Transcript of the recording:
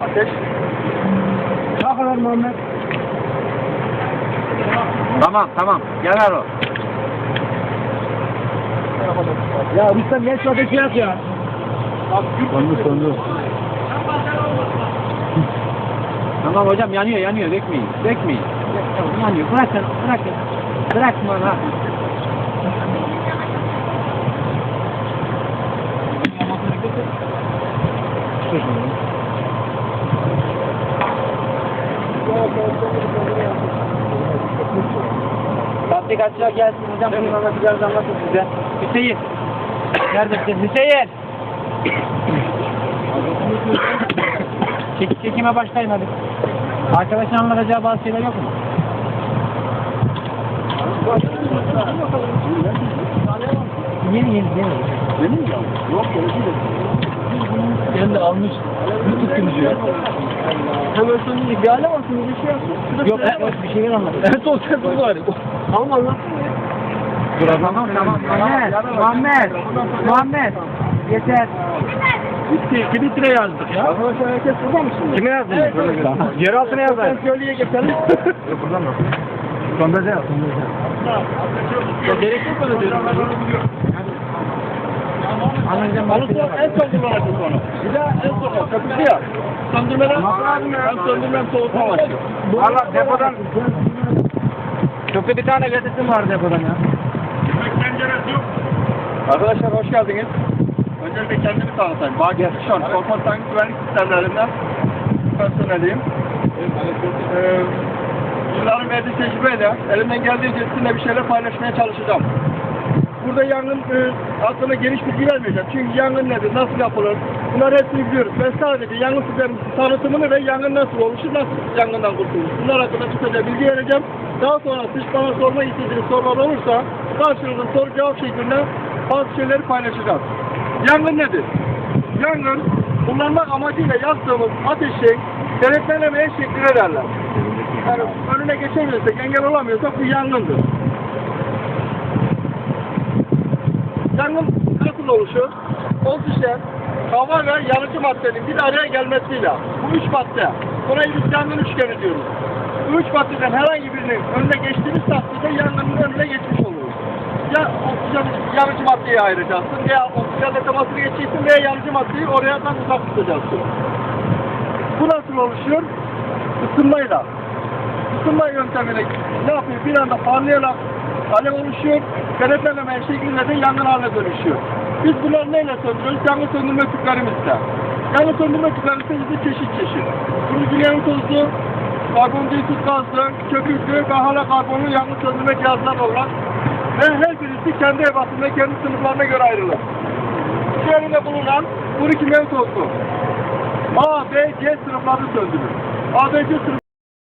Ateş. Ne kadar Muhammed? Tamam tamam. Yanar o. Ya Rüstem gel şu ateşi yak ya. Söndü söndü. Tamam hocam yanıyor yanıyor. Dökmeyin. Dökmeyin. Yanıyor. Bırak sen. Bırak sen. Bırak bana. Tatbikatçılar gelsin hocam. Bunu anlatacağız anlatın size. Hüseyin. Neredesin? Hüseyin. Çek, çekime başlayın hadi. Arkadaşın anlatacağı bazı şeyler yok mu? Yeni yeni yeni. Benim mi? Yok öyle değil. Kendi almış. YouTube kimci. Hemen sonra bir alem olsun bir şey yapsın. Şurada Yok şuraya bak. e, bir şeyler anlat. Evet o sen bu bari. Tamam anlatsın ya. Dur tamam tamam. Muhammed. Muhammed. Muhammed. Yeter. Bitti. 2 litre yazdık ya. Arkadaşlar herkes burada mı şimdi? Kime yazdın? Evet. Yer altına yazar. Sen köylüye geçelim. Buradan mı? Sondajı yaz. Sondajı. Ya gerek yok öyle diyorum. Anlayacağım. Onu son, en son kullanacaksın onu. Bir daha en son o. Köprüsü ya. Söndürmeden hem söndürmem soğutma başlıyor. Valla depodan Çöpte bir tane gazetim var depodan ya. Arkadaşlar hoş geldiniz. Öncelikle kendimi tanıtayım. Bagir Şon, Korkmaz Tank Güvenlik Sistemlerinden personeliyim. Ee, yılların verdiği tecrübeyle elimden geldiğince sizinle bir şeyler paylaşmaya çalışacağım. Burada yangın e, hakkında geniş bilgi vermeyeceğim. Çünkü yangın nedir, nasıl yapılır, bunları hepsini biliyoruz. Ben sadece yangın sisteminin tanıtımını ve yangın nasıl oluşur, nasıl yangından kurtulur. Bunlar hakkında kısaca bilgi vereceğim. Daha sonra siz bana sorma istediğiniz sorular olursa karşınızda soru cevap şeklinde bazı şeyleri paylaşacağız. Yangın nedir? Yangın, kullanmak amacıyla yaktığımız ateşi denetlenemeye şekline derler. Yani önüne geçemiyorsak, engel olamıyorsak bu yangındır. Yangın nasıl oluşur? Oksijen, hava ve yanıcı maddenin bir araya gelmesiyle. Bu üç madde. Buna biz yangın üçgeni diyoruz. Bu üç maddeden herhangi birinin önüne geçtiğimiz takdirde yangının önüne geçmiş oluruz. Ya oksijen yanıcı maddeyi ayıracaksın veya oksijenle temasını geçeceksin veya yanıcı maddeyi oraya da uzak tutacaksın. Bu nasıl oluşuyor? Isınmayla. Isınma yöntemiyle ne yapıyor? Bir anda parlayarak alev oluşuyor. Denetlenmeyen şekilde de yangın haline dönüşüyor. Biz bunları neyle söndürüyoruz? Yangın söndürme tüplerimizle. Yangın söndürme tüplerimiz de çeşit çeşit. Kuruculerin tozu, karbondioksit gazlı, köpüklü ve hala karbonlu yangın söndürme cihazları olarak ve her birisi kendi ebatında, kendi sınıflarına göre ayrılır. Üzerinde bulunan 12 mev tozu A, B, C sınıfları söndürür. A, B, C sınıfları